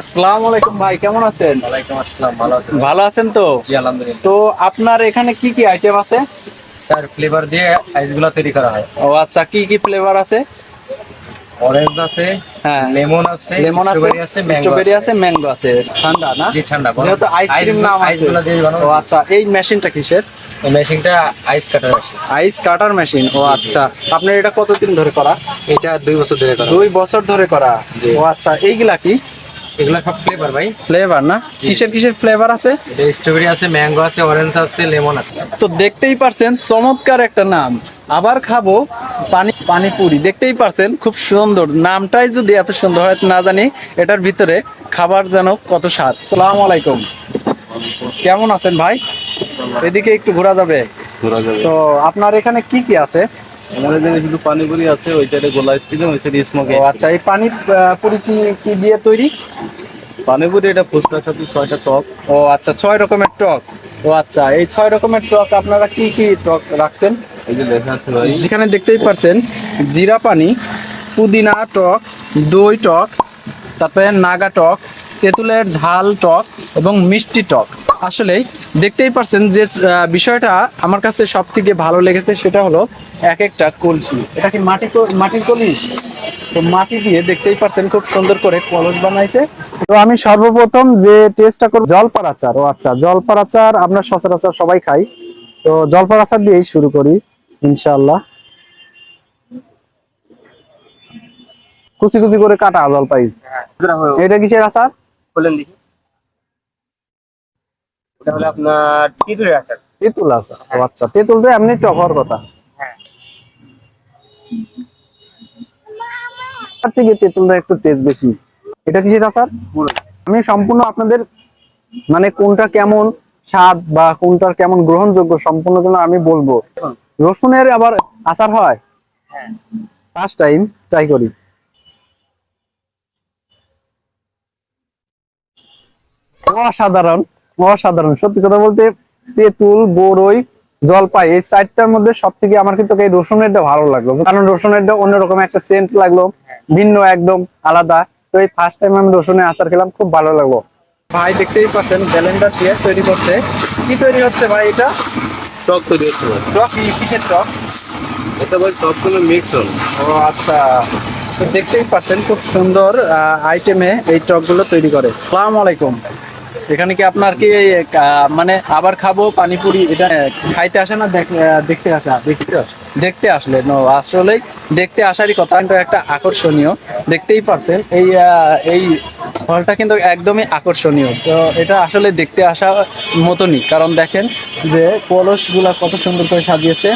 আসসালামু আলাইকুম ভাই কেমন আছেন? ওয়ালাইকুম আসসালাম ভালো আছেন ভালো আছেন তো? জি আলহামদুলিল্লাহ। তো আপনার এখানে কি কি আইটেম আছে? চার ফ্লেভার দিয়ে আইসগুলো তৈরি করা হয়। ও আচ্ছা কি কি ফ্লেভার আছে? অরেঞ্জ আছে হ্যাঁ। লেমন আছে লেমন আছে স্ট্রবেরি আছে ম্যাঙ্গো আছে। ঠান্ডা না? জি ঠান্ডা যেহেতু আইসক্রিম নাম আছে। আইসগুলো দিয়ে বানানো ও আচ্ছা এই মেশিনটা কিসের? এই মেশিনটা আইস কাটার মেশিন আইস কাটার মেশিন ও আচ্ছা। আপনার এটা কতদিন ধরে করা? এটা দুই বছর ধরে করা। দুই বছর ধরে করা। ও আচ্ছা এইগুলা কি? এগুলো সব ফ্লেভার ভাই। ফ্লেভার না? কিসের কিসের ফ্লেভার আছে? এটা স্ট্রবেরি আছে ম্যাঙ্গো আছে অরেঞ্জ আছে লেমন আছে। তো দেখতেই পারছেন চমৎকার একটা নাম। আবার খাব পানি পানিপুরি। দেখতেই পারছেন খুব সুন্দর। নামটাই যদি এত সুন্দর হয় না জানি এটার ভিতরে খাবার যেন কত স্বাদ। সালাম আলাইকুম। কেমন আছেন ভাই? এদিকে একটু ঘোরা যাবে। ঘোরা যাবে। তো আপনার এখানে কি কি আছে? আমাদের এখানে শুধু পানিপুরি আছে ওই সাইডে গোলা আইসক্রিম ওই সাইডে স্মোক আচ্ছা এই পানি পুরি কি কি দিয়ে তৈরি? পানিপুরি এটা ফুচকার সাথে ছয়টা টপ ও আচ্ছা ছয় রকমের টক। ও আচ্ছা এই ছয় রকমের টক আপনারা কি কি টক রাখছেন? এই যে লেখা আছে ভাই। যেখানে দেখতেই পারছেন জিরা পানি পুদিনা টক দই টক তারপরে নাগা টক তেঁতুলের ঝাল টক এবং মিষ্টি টক। আসলেই দেখতেই পারছেন যে বিষয়টা আমার কাছে সব থেকে ভালো লেগেছে সেটা হলো এক একটা কলসি। এটা কি মাটি মাটির কলস? তো মাটি দিয়ে দেখতেই পারছেন খুব সুন্দর করে কলস বানাইছে। তো আমি সর্বপ্রথম যে টেস্টটা করব জলপার আচার। ও আচ্ছা জলপার আচার আমরা সচরাচর সবাই খাই। তো জলপার আচার দিয়েই শুরু করি ইনশাআল্লাহ। কুচি কুচি করে কাটা জলপাই এটা কিসের আচার? বলেন দেখি। হলো আপনার পিঁপড়ের আচার। তেঁতুল আচার আচ্ছা তেঁতুল তো এমনি টক হওয়ার কথা। হ্যাঁ। থেকে তেঁতুলটা একটু টেস্ট বেশি। এটা কিসের আচার? আমি সম্পূর্ণ আপনাদের মানে কোনটা কেমন স্বাদ বা কোনটার কেমন গ্রহণযোগ্য সম্পূর্ণ কিন্তু আমি বলব। রসুনের আবার আচার হয়? হ্যাঁ। ফার্স্ট টাইম ট্রাই করি। অসাধারণ। অসাধারণ সত্যি কথা বলতে তেঁতুল বড়ই জলপাই এই চারটার মধ্যে সব থেকে আমার কিন্তু এই রসুনেরটা ভালো লাগল। কারণ রসুনেরটা অন্যরকম একটা সেন্ট লাগল ভিন্ন একদম আলাদা। তো এই ফার্স্ট টাইম আমি রসুনের আচার খেলাম খুব ভালো লাগল। ভাই দেখতেই পাচ্ছেন ব্যালেন্ডার দিয়ে তৈরি করছে। কি তৈরি হচ্ছে ভাই এটা? টক তৈরি হচ্ছে টক কিসের টক? এটা ভাই টকগুলো মিক্স হল। ও আচ্ছা। তো দেখতেই পাচ্ছেন খুব সুন্দর আইটেমে এই টকগুলো তৈরি করে। সালাম আলাইকুম। এখানে কি আপনার কি মানে আবার খাব, পানিপুরি, এটা খাইতে আসে না দেখতে আসা দেখতে আস? দেখতে আসলে নো আসলে দেখতে আসারই কথা, কিন্তু একটা আকর্ষণীয়, দেখতেই পারছেন, এই এই ফলটা কিন্তু একদমই আকর্ষণীয়, তো এটা আসলে দেখতে আসা মতনই, কারণ দেখেন যে কলসগুলা কত সুন্দর করে সাজিয়েছে